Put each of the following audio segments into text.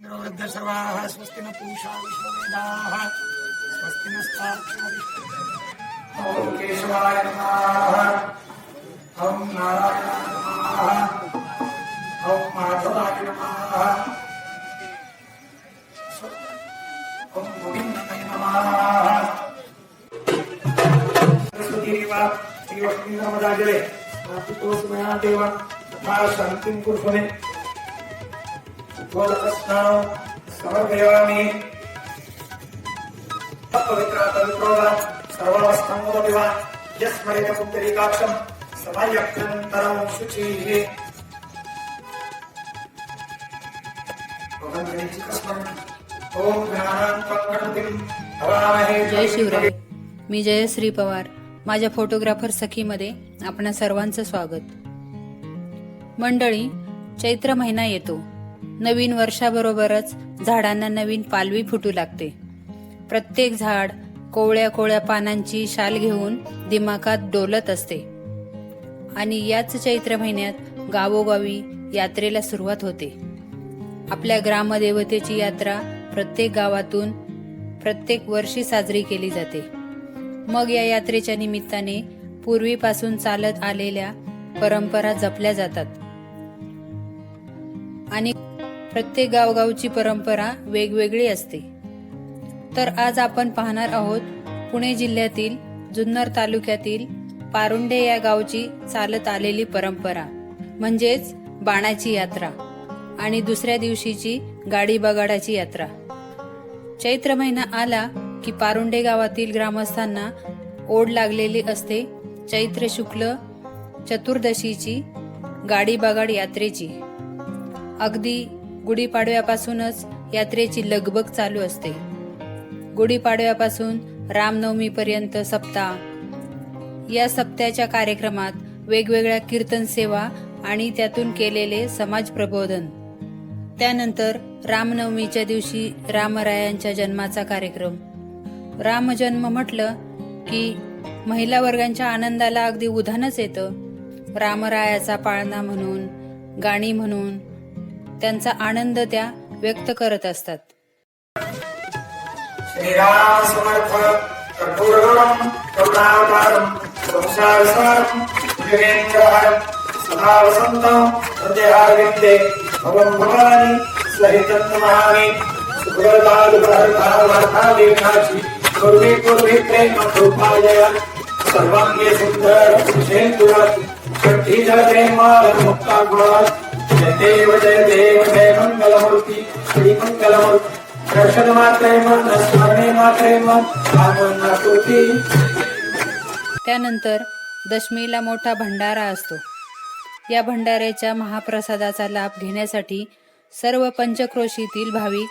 सर्वाः स्वस्ति न पूषा विश्ववेदाः स्वस्ति नस्ताक्षरविष्णु ॐ केशवाय नमः। ॐ नारायणाय नमः। ॐ माधवाय नमः। ॐ गोविन्दाय नमः। श्रीलक्ष्मीनर्मदाजले देव। तथा शान्तिं कुर्वने गोदकस्नानं समर्पयामि। तत्पवित्रा पवित्रो वा सर्वावस्थमोदपि वा यस्मरेण पुत्तरीकाक्षम् समायक्यन्तरं शुचिः ॐ जय शिवराय। मी जयश्री पवार माझ्या फोटोग्राफर सखीमध्ये आपणा सर्वांचं स्वागत. मंडळी चैत्र महिना येतो. नवीन वर्षाबरोबरच झाडांना नवीन पालवी फुटू लागते. प्रत्येक झाड कोवळ्या कोवळ्या पानांची शाल घेऊन दिमाखात डोलत असते. आणि याच चैत्र महिन्यात गावोगावी यात्रेला सुरुवात होते. आपल्या ग्रामदेवतेची यात्रा प्रत्येक गावातून प्रत्येक वर्षी साजरी केली जाते. मग या यात्रेच्या निमित्ताने पूर्वीपासून चालत आलेल्या परंपरा जपल्या जातात. आणि प्रत्येक गावगावची परंपरा वेगवेगळी असते. तर आज आपण पाहणार आहोत पुणे जिल्ह्यातील जुन्नर तालुक्यातील पारुंडे या गावची चालत आलेली परंपरा म्हणजेच बाणाची यात्रा आणि दुसऱ्या दिवशीची गाडी बगाडाची यात्रा. चैत्र महिना आला की पारुंडे गावातील ग्रामस्थांना ओढ लागलेली असते चैत्र शुक्ल चतुर्दशीची गाडी बगाड यात्रेची. अगदी गुढीपाडव्यापासूनच यात्रेची लगबग चालू असते. गुढीपाडव्यापासून रामनवमीपर्यंत सप्ताह. या सप्त्याच्या कार्यक्रमात वेगवेगळ्या कीर्तन सेवा आणि त्यातून केलेले समाज प्रबोधन. त्यानंतर रामनवमीच्या दिवशी रामरायांच्या जन्माचा कार्यक्रम. रामजन्म म्हटलं की महिला वर्गांच्या आनंदाला अगदी उधाणच येतं. रामरायाचा पाळणा म्हणून गाणी म्हणून त्यांचा आनंद त्या व्यक्त करत असतात. प्रेम सर्वांगे सुंदर माल मुक्ता गुणात जय देव जय देव कलमूर्ती मंगलमूर्ती दर्शन मात्रे मन स्मरणे मात्रे मन कामना त्यानंतर दशमीला मोठा भंडारा असतो. या भंडाऱ्याच्या महाप्रसादाचा लाभ घेण्यासाठी सर्व पंचक्रोशीतील भाविक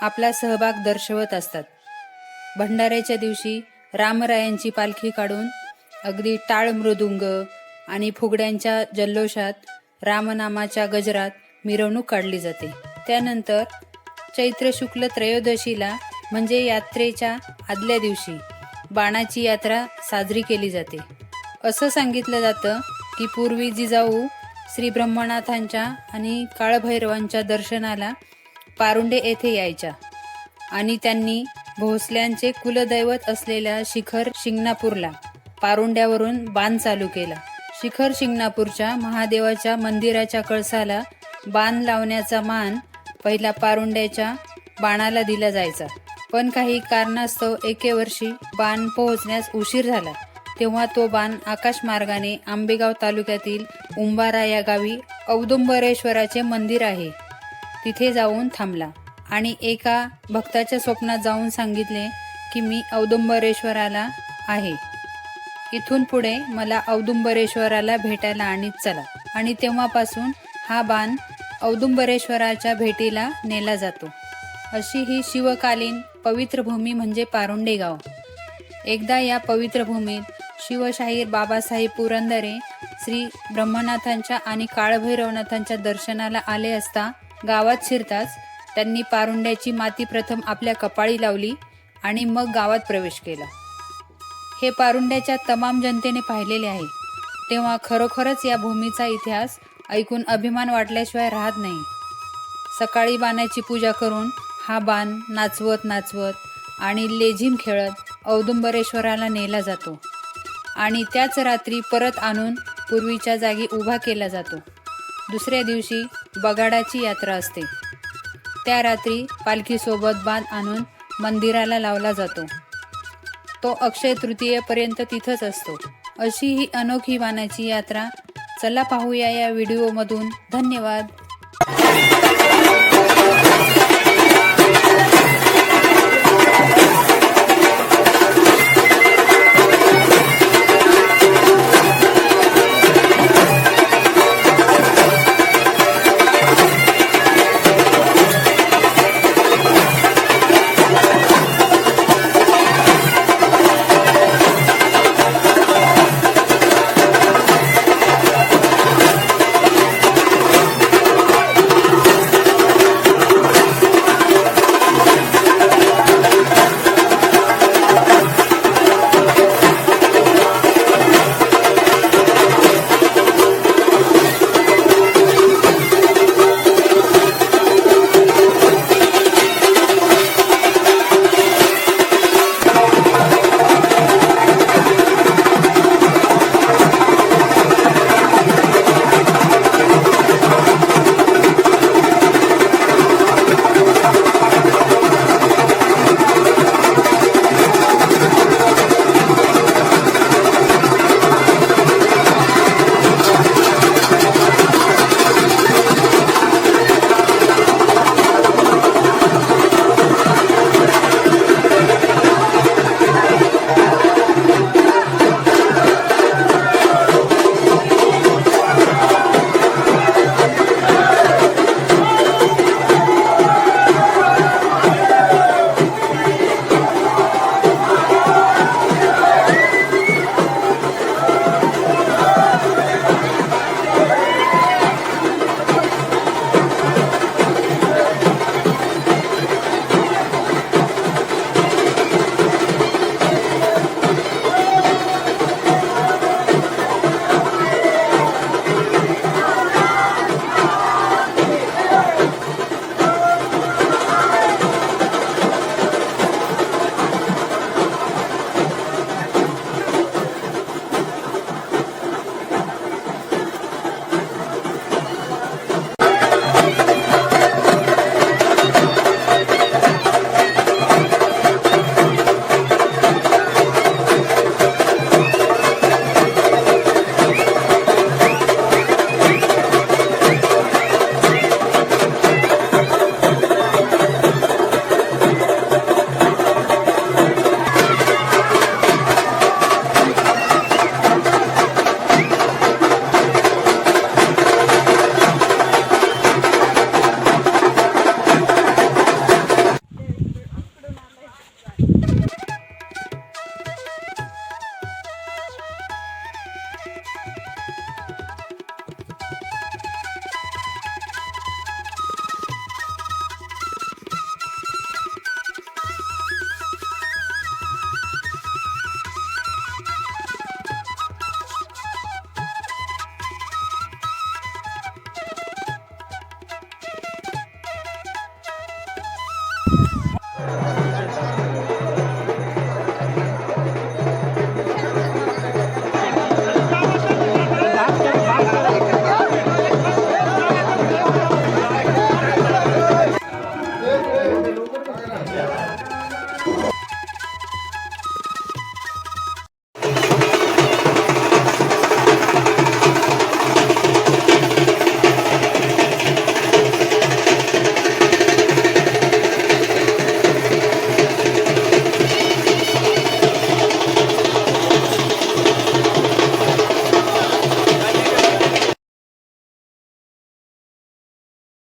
आपला सहभाग दर्शवत असतात. भंडाऱ्याच्या दिवशी रामरायांची पालखी काढून अगदी टाळ मृदुंग आणि फुगड्यांच्या जल्लोषात रामनामाच्या गजरात मिरवणूक काढली जाते. त्यानंतर चैत्र शुक्ल त्रयोदशीला म्हणजे यात्रेच्या आदल्या दिवशी बाणाची यात्रा साजरी केली जाते. असं सांगितलं जातं की पूर्वी जिजाऊ श्री ब्रह्मनाथांच्या आणि काळभैरवांच्या दर्शनाला पारुंडे येथे यायच्या आणि त्यांनी भोसल्यांचे कुलदैवत असलेल्या शिखर शिंगणापूरला पारुंड्यावरून बाण चालू केला. शिखर शिंगणापूरच्या महादेवाच्या मंदिराच्या कळसाला बाण लावण्याचा मान पहिला पारुंड्याच्या बाणाला दिला जायचा. पण काही कारणास्तव एके वर्षी बाण पोहोचण्यास उशीर झाला. तेव्हा तो बाण आकाश मार्गाने आंबेगाव तालुक्यातील उंबारा या गावी औदुंबरेश्वराचे मंदिर आहे. तिथे जाऊन थांबला आणि एका भक्ताच्या स्वप्नात जाऊन सांगितले की मी औदुंबरेश्वराला आहे. इथून पुढे मला औदुंबरेश्वराला भेटायला आणीत चला. आणि तेव्हापासून हा बाण औदुंबरेश्वराच्या भेटीला नेला जातो. अशी ही शिवकालीन पवित्र भूमी म्हणजे पारुंडे गाव. एकदा या पवित्र भूमीत शिवशाहीर बाबासाहेब पुरंदरे श्री ब्रह्मनाथांच्या आणि काळभैरवनाथांच्या दर्शनाला आले असता गावात शिरताच त्यांनी पारुंड्याची माती प्रथम आपल्या कपाळी लावली आणि मग गावात प्रवेश केला. हे पारुंड्याच्या तमाम जनतेने पाहिलेले आहे. तेव्हा खरोखरच या भूमीचा इतिहास ऐकून अभिमान वाटल्याशिवाय राहत नाही. सकाळी बाणाची पूजा करून हा बाण नाचवत नाचवत आणि लेझिम खेळत औदुंबरेश्वराला नेला जातो आणि त्याच रात्री परत आणून पूर्वीच्या जागी उभा केला जातो. दुसऱ्या दिवशी बगाडाची यात्रा असते. त्या रात्री पालखीसोबत बाण आणून मंदिराला लावला जातो. तो अक्षय तृतीयेपर्यंत तिथंच असतो. अशी ही अनोखी बाणाची यात्रा चला पाहूया या व्हिडिओमधून. धन्यवाद.